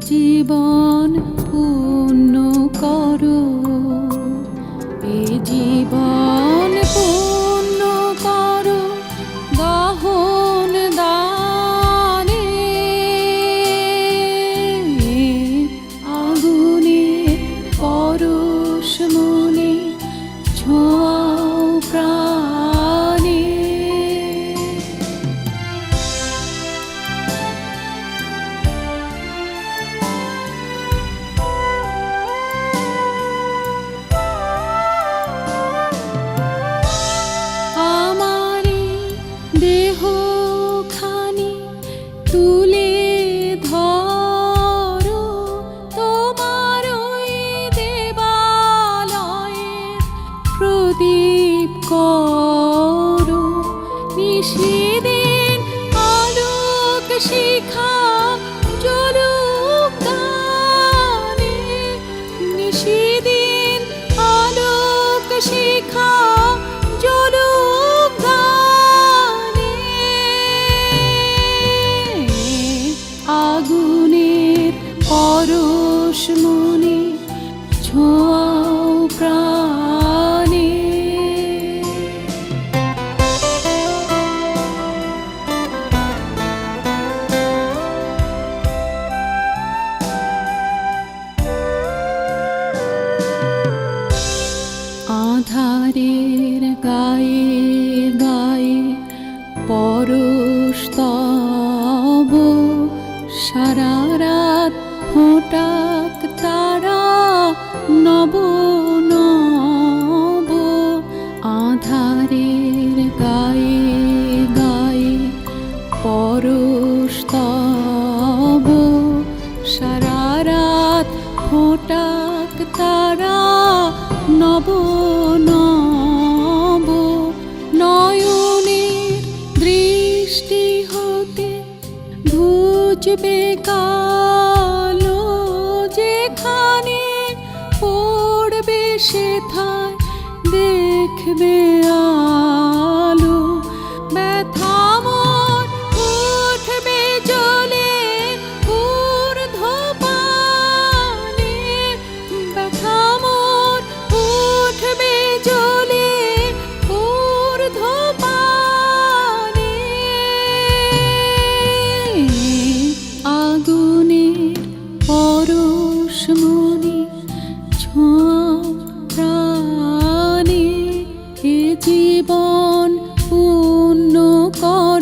জীবন করো। নিষেদিন আলোক শিখা জ্বলুক গানে। নিষেদিন আলোক শিখা জ্বলুক গানে। আগুনের পরশ মনে আধারের গায়ে গায়ে পরশ তব সারা রাত ফোটাক তারা নব নব। আধারের গায়ে গায়ে পরশ তব সারা রাত ফোটা baby. জীবন পূর্ণ কর।